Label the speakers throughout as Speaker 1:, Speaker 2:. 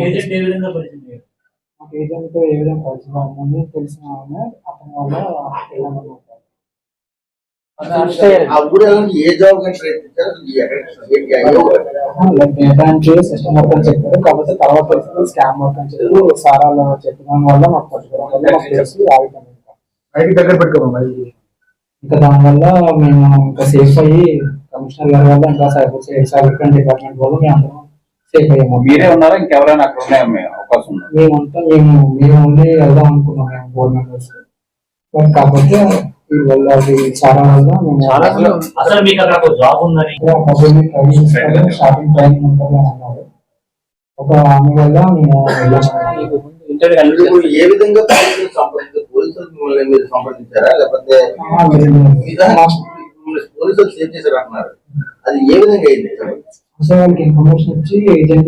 Speaker 1: Agent ఏ విధంగా పరిచయం చేయాలి?
Speaker 2: మాకు ఏజెంట్ ఏ విధంగా పరిచయం ముందు తెలిసిన ఆమె అతని వల్ల
Speaker 3: ఏ జాబ్
Speaker 2: ఎంట్రీ సిస్టమ్ వర్క్ అని చెప్పారు. కాకపోతే తర్వాత తెలిసింది స్కామ్ వర్క్ అని చెప్పి సారాలు చెప్పడం వల్ల మాకు పట్టుకోవడం
Speaker 4: దగ్గర పెట్టుకోమా మైక్
Speaker 2: ఇంకా దానివల్ల మేము ఇంకా సేఫ్ అయ్యి కమిషనర్ గారి వల్ల ఇంకా సైబర్ సైబర్ క్రైమ్ డిపార్ట్మెంట్ వల్ల మేము అందరం సేఫ్ అయ్యాము
Speaker 5: మీరే ఉన్నారా? ఇంకెవరైనా అక్కడ ఉన్నాయా? అవకాశం ఉందా?
Speaker 2: మేమంతా మేము మేము ఉండి వెళ్దాం అనుకున్నాం మేము బోర్డు మెంబర్స్ బట్ కాకపోతే అది చాలా వల్ల మేము
Speaker 1: చాలా అసలు అసలు మీకు అక్కడ ఒక జాబ్ ఉందని.
Speaker 2: ట్రైనింగ్ షాపింగ్ ట్రైనింగ్ ఉంటుంది అని అన్నారు. ఒక ఆమె వల్ల మేము
Speaker 3: ఏ విధంగా పోలీసులు మిమ్మల్ని మీరు సంప్రదించారా? లేకపోతే పోలీసులు సేవ్ చేశారు అంటున్నారు. అది ఏ విధంగా అయింది?
Speaker 2: వాళ్ళకి ఇన్ఫర్మేషన్ ఇచ్చి ఏజెంట్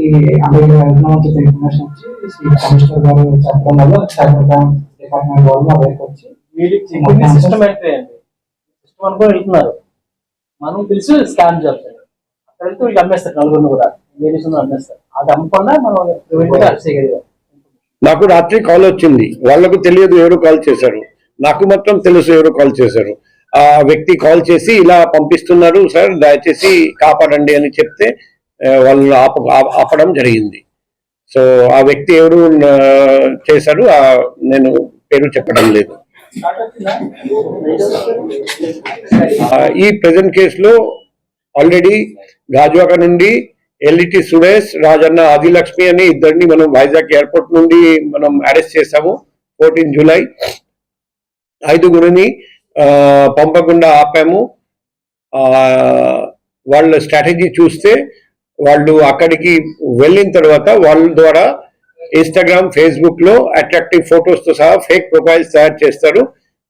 Speaker 2: చెప్పి ఇన్ఫర్మేషన్ ఇచ్చి శ్రీ కమిషనర్ గారు చెప్పడం వల్ల సైబర్ క్రైమ్ డిపార్ట్మెంట్ వాళ్ళు మా దగ్గరికి వచ్చి
Speaker 6: సిస్టమ్ సిస్టమ్ అనుకో వెళ్తున్నారు. మనం తెలిసి స్కామ్ చేస్తారు. అక్కడ వెళ్తే వీళ్ళు అమ్మేస్తారు నలుగురిని కూడా. లేడీస్ అమ్మేస్తారు. అది అమ్మకుండా మనం ప్రివెంట్ అరెస్ట్ చేయగలిగాం
Speaker 7: నాకు రాత్రి కాల్ వచ్చింది. వాళ్ళకు తెలియదు ఎవరు కాల్ చేశారు. నాకు మాత్రం తెలుసు ఎవరు కాల్ చేశారు. ఆ వ్యక్తి కాల్ చేసి ఇలా పంపిస్తున్నారు సార్ దయచేసి కాపాడండి అని చెప్తే వాళ్ళు ఆప ఆపడం జరిగింది. సో ఆ వ్యక్తి ఎవరు చేశాడు చేశారు ఆ, నేను పేరు చెప్పడం లేదు. ఈ ప్రజెంట్ కేసులో ఆల్రెడీ గాజువాక నుండి ఎల్ఇటి సురేష్ రాజన్న ఆదిలక్ష్మి అని ఇద్దరిని మనం వైజాగ్ ఎయిర్పోర్ట్ నుండి మనం అరెస్ట్ చేశాము ఫోర్టీన్ జూలై. ఐదుగురిని పంపకుండా ఆపాము. వాళ్ళ స్ట్రాటజీ చూస్తే వాళ్ళు అక్కడికి వెళ్ళిన తర్వాత వాళ్ళ ద్వారా ఇన్స్టాగ్రామ్ ఫేస్బుక్లో అట్రాక్టివ్ ఫొటోస్తో సహా ఫేక్ ప్రొఫైల్స్ తయారు చేస్తారు.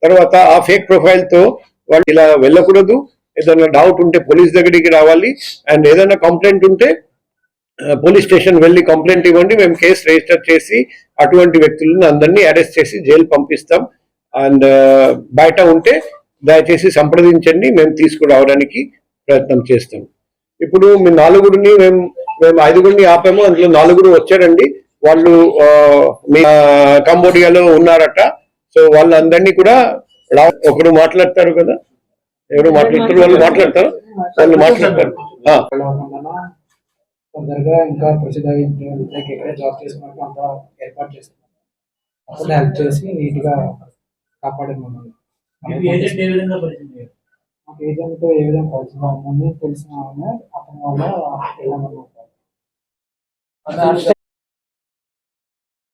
Speaker 7: తర్వాత ఆ ఫేక్ ప్రొఫైల్తో వాళ్ళు ఇలా వెళ్ళకూడదు. ఏదైనా డౌట్ ఉంటే పోలీస్ దగ్గరికి రావాలి. అండ్ ఏదైనా కంప్లైంట్ ఉంటే పోలీస్ స్టేషన్ వెళ్ళి కంప్లైంట్ ఇవ్వండి. మేము కేసు రిజిస్టర్ చేసి అటువంటి వ్యక్తులను అందరినీ అరెస్ట్ చేసి జైలు పంపిస్తాం. అండ్ బయట ఉంటే దయచేసి సంప్రదించండి మేము తీసుకురావడానికి ప్రయత్నం చేస్తాం. ఇప్పుడు మీ నాలుగురిని మేము మేము ఐదుగురిని ఆపాము అందులో నాలుగురు వచ్చారండి. వాళ్ళు మీ కంబోడియాలో ఉన్నారట. సో వాళ్ళందరినీ కూడా ఒకరు మాట్లాడతారు కదా? ఎవరు మాట్లాడతారు? వాళ్ళు మాట్లాడతారు? వాళ్ళు మాట్లాడతారు.
Speaker 2: తొందరగా ఇంకా ఎక్కడ జాబ్ అంతా ఏర్పాటు చేస్తున్నాం. అప్పుడు హెల్ప్ చేసి నీట్ గా కాపాడింది మమ్మల్ని
Speaker 1: ఏజెంట్ ఏ విధంగా పరిచయం
Speaker 2: మాకు ఏజెంట్ ఏ విధంగా పరిచయం ముందు తెలిసిన ఆమె అతని వల్ల వెళ్ళామన్నమాట